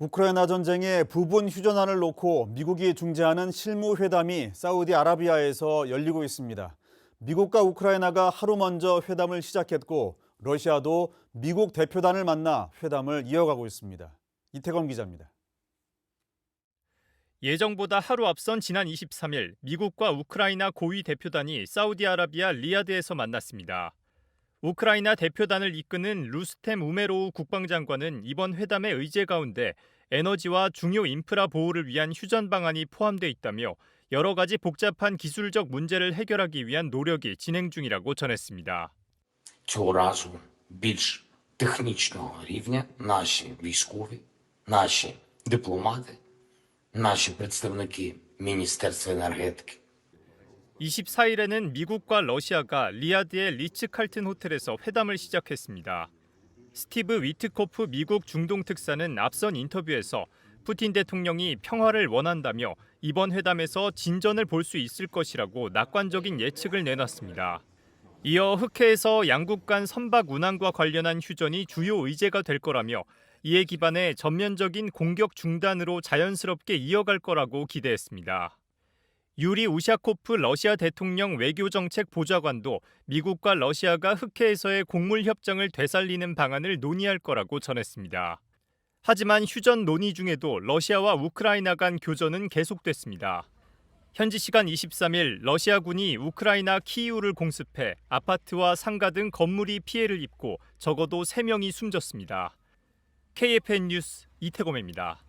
우크라이나 전쟁의 부분 휴전안을 놓고 미국이 중재하는 실무 회담이 사우디아라비아에서 열리고 있습니다. 미국과 우크라이나가 하루 먼저 회담을 시작했고 러시아도 미국 대표단을 만나 회담을 이어가고 있습니다. 이태건 기자입니다. 예정보다 하루 앞선 지난 23일 미국과 우크라이나 고위 대표단이 사우디아라비아 리야드에서 만났습니다. 우크라이나 대표단을 이끄는 루스템 우메로우 국방장관은 이번 회담의 의제 가운데 에너지와 중요 인프라 보호를 위한 휴전 방안이 포함돼 있다며 여러 가지 복잡한 기술적 문제를 해결하기 위한 노력이 진행 중이라고 전했습니다. цього разу більш технічного рівня наші військові, наші дипломати, наші представники Міністерства енергетики. 24일에는 미국과 러시아가 리야드의 리츠 칼튼 호텔에서 회담을 시작했습니다. 스티브 위트코프 미국 중동 특사는 앞선 인터뷰에서 푸틴 대통령이 평화를 원한다며 이번 회담에서 진전을 볼 수 있을 것이라고 낙관적인 예측을 내놨습니다. 이어 흑해에서 양국 간 선박 운항과 관련한 휴전이 주요 의제가 될 거라며 이에 기반해 전면적인 공격 중단으로 자연스럽게 이어갈 거라고 기대했습니다. 유리 우샤코프 러시아 대통령 외교정책 보좌관도 미국과 러시아가 흑해에서의 곡물 협정을 되살리는 방안을 논의할 거라고 전했습니다. 하지만 휴전 논의 중에도 러시아와 우크라이나 간 교전은 계속됐습니다. 현지 시간 23일 러시아군이 우크라이나 키이우를 공습해 아파트와 상가 등 건물이 피해를 입고 적어도 3명이 숨졌습니다. KFN 뉴스 이태검입니다.